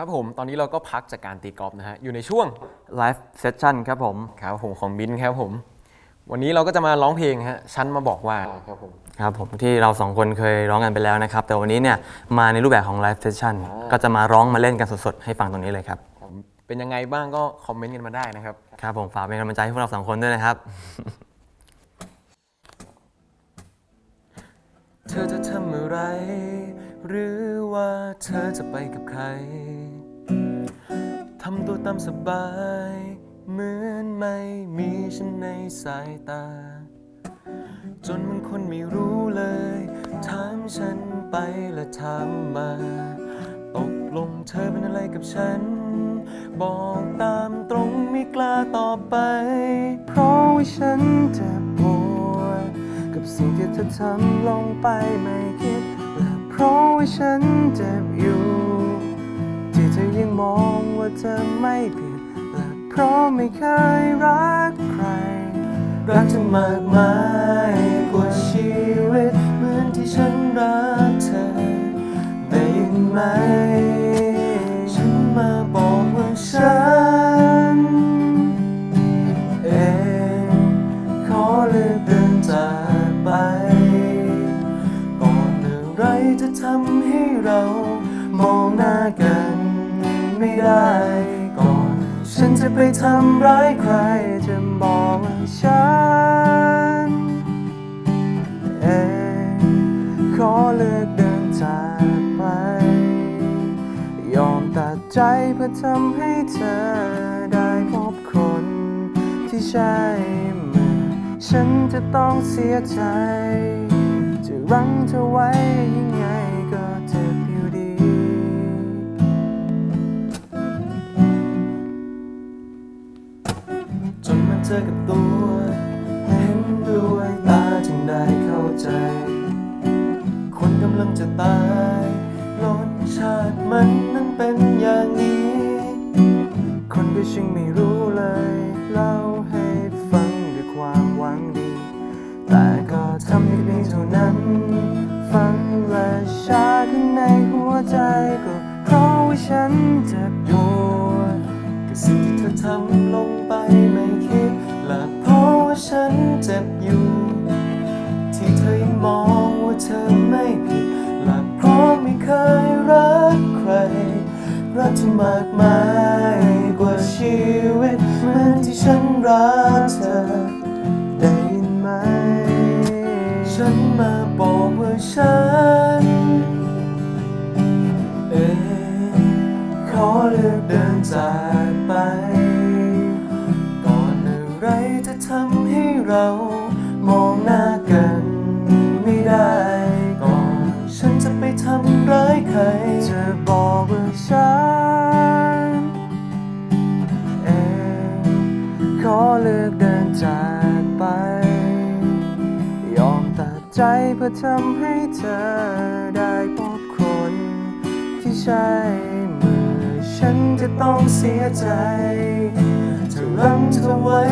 ครับผมตอนนี้เราก็พักจากการตีกอล์ฟนะฮะอยู่ในช่วงไลฟ์เซสชั่นครับผมครับผมของบินครับผม วันนี้เราก็จะมาร้องเพลงฮะฉันมาบอกว่าครับผมครับผมที่เราสองคนเคยร้องกันไปแล้วนะครับ แต่วันนี้เนี่ยมาในรูปแบบของไลฟ์เซสชั่นก็จะมาร้องมาเล่นกันสดๆ ให้ฟังตรงนี้เลยครับผมเป็นยังไงบ้างก็คอมเมนต์กันมาได้นะครับครับผมฝากเป็นกำลังใจให้พวกเราสองคนด้วยนะครับ เธอจะทำอะไร หรือว่าเธอจะไปกับใคร ทำตัวตามสบาย เหมือนไม่มีฉันในสายตา จนมันคนไม่รู้เลย ถามฉันไปและถามมา ตกลงเธอเป็นอะไรกับฉัน บอกตามตรงไม่กล้าตอบไป เพราะว่าฉันเจ็บปวดกับสิ่งที่เธอทำลงไปไม่คิด เพราะว่าฉันเจ็บอยู่ ที่เธอยังมองว่าเธอไม่ผิดและเพราะไม่เคยรักใคร รักเธอมากมายกว่าชีวิตเหมือนที่ฉันรักเธอได้ยินไหม ฉันมาบอกว่าฉัน เองขอเลือกเดินจากำให้เรามองหน้ากันไม่ได้ ก่อน ฉันจะไปทำร้ายใครจะบอกว่าฉันเองขอเลือกเดินจากไป ยอมตัดใจเพื่อทำให้เธอได้พบคนที่ใช่เมื่อฉันจะต้องเสียใจ จะรั้งเธอไว้ เจอกับตัว เห็นด้วยตาจึงได้เข้าใจ คนกำลังจะตายรสชาติมันนั้นเป็นอย่างนี้ คนก็ชิงไม่รู้เลยเล่าให้ฟังด้วยความหวังดี แต่ก็ทำได้เพียงเท่านั้น ฟังและชาข้างในหัวใจก็เพราะว่าฉันเจ็บปวดกับสิ่งที่เธอทำลงไป รักเธอได้ยินไหม ฉันมาบอกว่าฉัน เองขอเลือกเดินจากไป ก่อนอะไรจะทำให้เรา เลือกเดินจากไป ยอมตัดใจเพื่อทำให้เธอได้พบคน ที่ใช่เมื่อฉันจะต้องเสียใจจะรั้งเธอไว้